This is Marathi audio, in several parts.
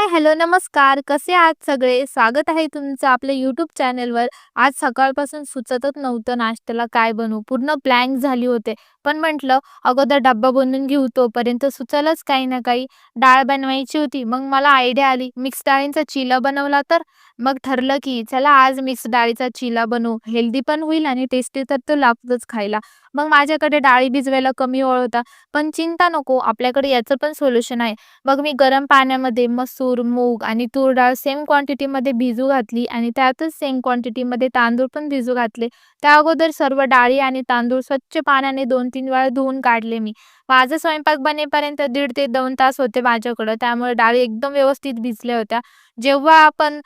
हाय, हॅलो, नमस्कार. कसे आहात सगळे? स्वागत आहे तुमचं आपल्या यूट्यूब चॅनलवर. आज सकाळपासून सुचतच नव्हतं नाश्त्याला काय बनवू. पूर्ण प्लॅन झाली होते. पण म्हटलं अगोदर डब्बा बनवून घेऊ, तोपर्यंत सुचलंच काही ना काही. डाळ बनवायची होती. मग मला आयडिया आली, मिक्स डाळींचा चिला बनवला तर? मग ठरलं की चला आज मिक्स डाळीचा चिला बनवू. हेल्दी पण होईल आणि टेस्टी तर तो लागतोच खायला. मग माझ्याकडे डाळी भिजवायला कमी वेळ होता. पण चिंता नको, आपल्याकडे याचं पण सोल्युशन आहे. मग मी गरम पाण्यामध्ये मसूर, मूग आणि तूर डाळ सेम क्वांटिटीमध्ये भिजू घातली आणि त्यातच सेम क्वांटिटीमध्ये तांदूळ पण भिजू घातले. त्या अगोदर सर्व डाळी आणि तांदूळ स्वच्छ पाण्याने 2-3 वेळा धुवून काढले मी. माझा स्वयंपाक बनेपर्यंत दीड ते दोन तास होते माझ्याकडं. त्यामुळे डाळी एकदम व्यवस्थित भिजल्या होत्या. जेव्हा आपण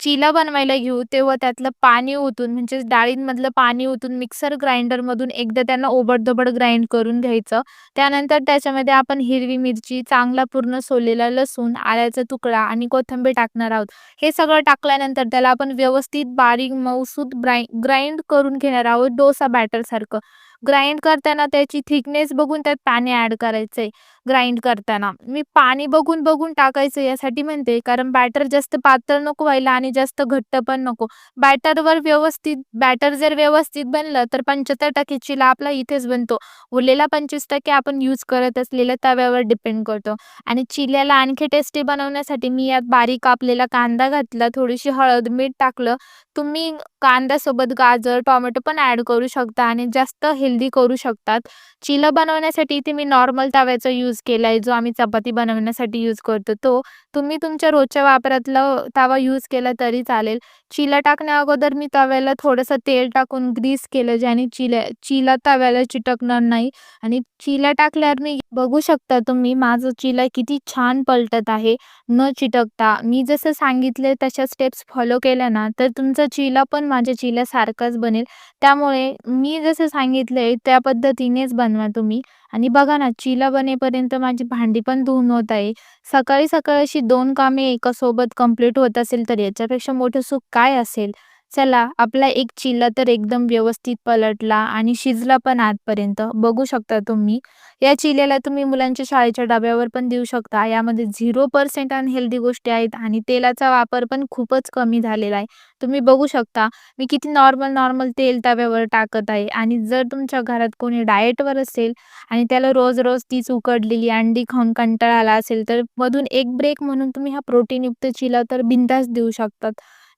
चिला बनवायला घेऊ, तेव्हा त्यातलं पाणी ओतून म्हणजे डाळींमधलं पाणी ओतून मिक्सर ग्राइंडरमधून एकदा त्यांना ओबडधोबड ग्राइंड करून घ्यायचं. त्यानंतर त्याच्यामध्ये आपण हिरवी मिरची, चांगला पूर्ण सोललेला लसूण, आल्याचा तुकडा आणि कोथिंबीर टाकणार आहोत. हे सगळं टाकल्यानंतर त्याला आपण व्यवस्थित बारीक मऊसूद ग्राइंड करून घेणार आहोत डोसा बॅटर सारखं ग्राइंड करताना त्याची थिकनेस बघून त्यात पाणी ॲड करायचंय ग्राइंड करताना. मी पाणी बघून बघून टाकायचं यासाठी म्हणते, कारण बॅटर जास्त पातळ नको व्हायला आणि जास्त घट्ट पण नको. बॅटरवर व्यवस्थित बॅटर जर व्यवस्थित बनलं तर 75% चिला आपला इथेच बनतो. उरलेला 25% आपण यूज करत असलेल्या तव्यावर डिपेंड करतो. आणि चिल्याला आणखी टेस्टी बनवण्यासाठी मी यात बारीक कापलेला कांदा घातला, थोडीशी हळद, मीठ टाकलं. तुम्ही कांद्यासोबत गाजर, टोमॅटो पण ॲड करू शकता आणि जास्त हेल्दी करू शकतात. चिलं बनवण्यासाठी इथे मी नॉर्मल तव्याचा यूज केला आहे जो आम्ही चपाती बनवण्यासाठी यूज करतो तो. तुम्ही तुमच्या रोजच्या वापरातला तवा यूज केला तरी चालेल. चिला टाकण्या अगोदर मी तव्याला थोडंसं तेल टाकून ग्रीस केलं, ज्याने चिला चिला तव्याला चिटकणार नाही. आणि चिला टाकल्यावर मी बघू शकता तुम्ही माझं चिला किती छान पलटत आहे न चिटकता. मी जसं सांगितले तशा स्टेप्स फॉलो केल्या ना, तर तुमचा चिला पण माझ्या चिल्यासारखाच बनेल. त्यामुळे मी जसं सांगितलंय त्या पद्धतीनेच बनवा तुम्ही. आणि बघा ना, चिला बनेपर्यंत माझी भांडी पण धुवून होत आहे. सकाळी सकाळी अशी दोन कामे एका सोबत कंप्लीट होत असेल, तर याच्यापेक्षा मोठं सुख काय असेल? चला, आपला एक चिला तर एकदम व्यवस्थित पलटला आणि शिजला पण आतपर्यंत. बघू शकता तुम्ही. या चिल्याला तुम्ही मुलांच्या शाळेच्या डब्यावर पण देऊ शकता. यामध्ये झिरो पर्सेंट अनहेल्दी गोष्टी आहेत आणि तेलाचा वापर पण खूपच कमी झालेला आहे. तुम्ही बघू शकता, मी किती नॉर्मल नॉर्मल तेल तव्यावर टाकत आहे. आणि जर तुमच्या घरात कोणी डाएटवर असेल आणि त्याला रोज-रोज तीच उकडलेली अंडी खाऊन कंटाळा आला असेल, तर मधून एक ब्रेक म्हणून तुम्ही हा प्रोटीनयुक्त चिला तर बिंदास देऊ शकतात.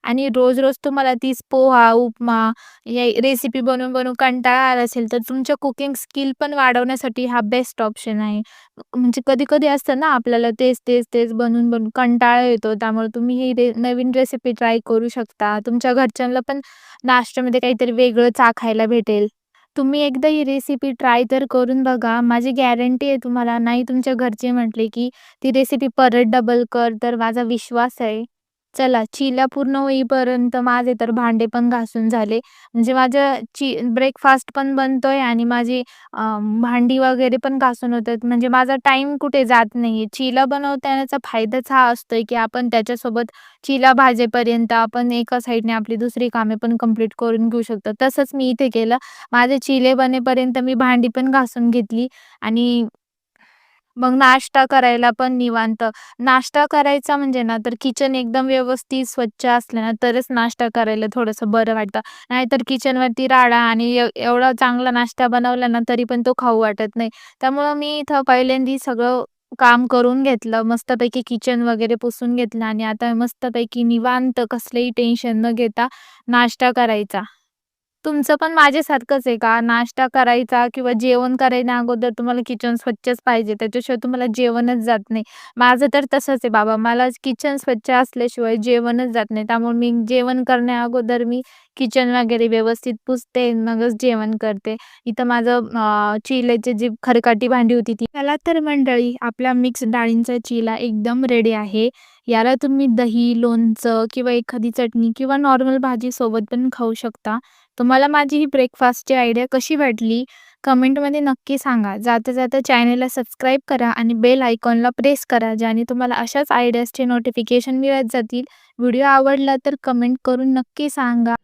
आणि रोज-रोज तुम्हाला तीच पोहा, उपमा या रेसिपी बनवून बनवून कंटाळा आला असेल, तर तुमच्या कुकिंग स्किल पण वाढवण्यासाठी हा बेस्ट ऑप्शन आहे. म्हणजे कधी-कधी असतं ना, आपल्याला तेच, तेच, तेच बनवून बनवून कंटाळा येतो. त्यामुळे तुम्ही ही रे नवीन रेसिपी ट्राय करू शकता. तुमच्या घरच्यांना पण नाश्त्यामध्ये काहीतरी वेगळं चाखायला भेटेल. तुम्ही एकदा ही रेसिपी ट्राय तर करून बघा. माझी गॅरंटी आहे तुम्हाला. नाही तुमच्या घरचे म्हटले की ती रेसिपी परत डबल कर, तर माझा विश्वास आहे. चला, चिला पूर्ण होईपर्यंत माझे तर भांडे पण घासून झाले. म्हणजे माझं ची ब्रेकफास्ट पण बनतोय आणि माझी भांडी वगैरे पण घासून होतात. म्हणजे माझा टाईम कुठे जात नाही चिला बनवतानाचा फायदाच हा असतोय की आपण त्याच्यासोबत चिला भाजेपर्यंत आपण एका साईडने आपली दुसरी कामे पण कंप्लीट करून घेऊ शकतो. तसंच मी इथे केलं. माझे चिले बनेपर्यंत मी भांडी पण घासून घेतली आणि मग नाश्ता करायला पण निवांत. नाश्ता करायचा म्हणजे ना, तर किचन एकदम व्यवस्थित स्वच्छ असलं ना, तरच नाश्ता करायला थोडंसं बरं वाटतं. नाहीतर किचनवरती राडा आणि एव एवढा चांगला नाश्ता बनवला ना, तरी पण तो खाऊ वाटत नाही. त्यामुळं मी इथं पहिल्यांदी सगळं काम करून घेतलं. मस्तपैकी किचन वगैरे पुसून घेतलं आणि आता मस्तपैकी निवांत कसलंही टेन्शन न घेता नाश्ता करायचा. तुमचं पण माझ्यासारखंच आहे का? नाश्ता करायचा किंवा जेवण करायच्या अगोदर तुम्हाला किचन स्वच्छच पाहिजे, त्याच्याशिवाय तुम्हाला जेवणच जात नाही. माझं तर तसंच आहे बाबा. मला किचन स्वच्छ असल्याशिवाय जेवणच जात नाही. त्यामुळे मी जेवण करण्या अगोदर मी किचन वगैरे व्यवस्थित पुसते, मगच जेवण करते. इथं माझं अ, चिल्याची जी खरकटी भांडी होती ती. चला तर मंडळी, आपला मिक्स डाळींचा चिला एकदम रेडी आहे. याला तुम्ही दही, लोणचं किंवा एखादी चटणी किंवा नॉर्मल भाजी सोबत पण खाऊ शकता. तुम्हाला माझी ही ब्रेकफास्टची आयडिया कशी वाटली? कमेंटमध्ये नक्की सांगा. जाता जाता चॅनलला सबस्क्राईब करा आणि बेल आयकॉनला प्रेस करा, ज्याने तुम्हाला अशाच आयडियाजचे नोटिफिकेशन मिळत जातील. व्हिडिओ आवडला तर कमेंट करून नक्की सांगा.